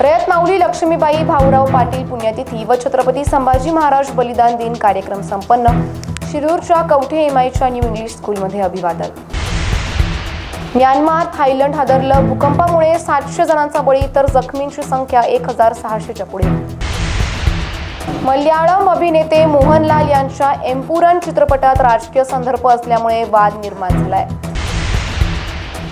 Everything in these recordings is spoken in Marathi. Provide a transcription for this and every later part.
रयत माऊली लक्ष्मीबाई भाऊराव पाटील पुण्यतिथी व छत्रपती संभाजी महाराज बलिदान दिन कार्यक्रम संपन्न. शिरूरच्या कवठे एमआयच्या न्यू इंग्लिश स्कूलमध्ये अभिवादन. म्यानमार थायलंड हादरलं भूकंपामुळे सातशे जणांचा बळी तर जखमींची संख्या एक हजार सहाशेच्या पुढे. मल्याळम अभिनेते मोहनलाल यांच्या एम्पुरन चित्रपटात राजकीय संदर्भ असल्यामुळे वाद निर्माण झालाय.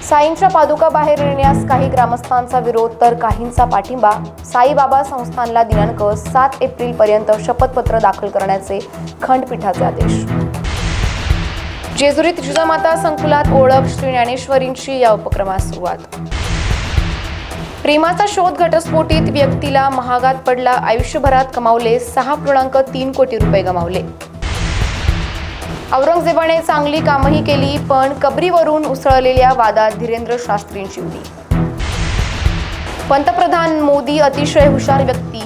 साईंच्या पादुका बाहेर येण्यास काही ग्रामस्थांचा विरोध तर काहींचा पाठिंबा. साईबाबा संस्थानला दिनांक सात एप्रिल पर्यंत शपथपत्र दाखल करण्याचे खंडपीठाचे आदेश. जेजुरीत जिजामाता संकुलात ओळख श्री ज्ञानेश्वरींची या उपक्रमास सुरुवात. प्रेमाचा शोध घटस्फोटीत व्यक्तीला महागात पडला. आयुष्यभरात कमावले सहा पूर्णांक तीन कोटी रुपये गमावले. औरंगजेबाने चांगली कामही केली पण कबरीवरून उसळलेल्या वादात धीरेंद्र शास्त्रींची उडी. पंतप्रधान मोदी अतिशय हुशार व्यक्ती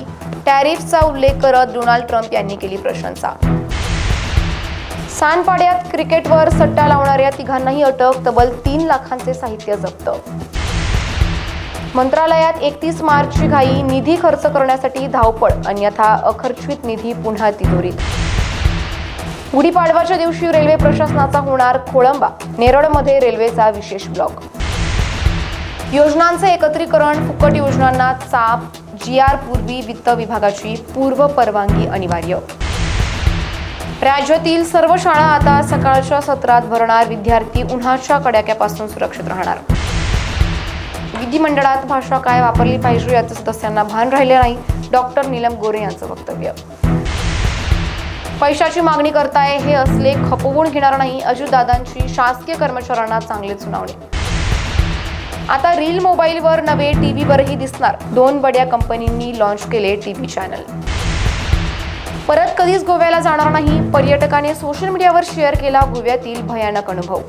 टॅरिफचा उल्लेख करत डोनाल्ड ट्रम्प यांनी केली प्रशंसा. सानपाड्यात क्रिकेटवर सट्टा लावणाऱ्या तिघांनाही अटक तब्बल तीन लाखांचे साहित्य जप्त. मंत्रालयात एकतीस मार्चची घाई निधी खर्च करण्यासाठी धावपळ अन्यथा अखर्चित निधी पुन्हा तिजोरीत. गुढीपाडवाच्या दिवशी रेल्वे प्रशासनाचा होणार खोळंबा नेरळमध्ये रेल्वेचा विशेष ब्लॉक. योजनांचे एकत्रीकरण फुकट योजनांना चाप जी आर पूर्वी वित्त विभागाची पूर्व परवानगी अनिवार्य. राज्यातील सर्व शाळा आता सकाळच्या सत्रात भरणार विद्यार्थी उन्हाच्या कडाक्यापासून सुरक्षित राहणार. विधिमंडळात भाषा काय वापरली पाहिजे याचं सदस्यांना भान राहिले नाही डॉक्टर नीलम गोरे यांचं वक्तव्य. पैशाची मागणी करताय हे असले खपवून घेणार नाही अजितदादांची शासकीय कर्मचाऱ्यांना चांगले सुनावणे. आता रील मोबाईलवर नवे टीव्हीवरही दिसणार. दोन बड्या कंपनींनी लॉन्च केले टीव्ही चॅनल परत कधीच गोव्याला जाणार नाही. पर्यटकाने सोशल मीडियावर शेअर केला गोव्यातील भयानक अनुभव.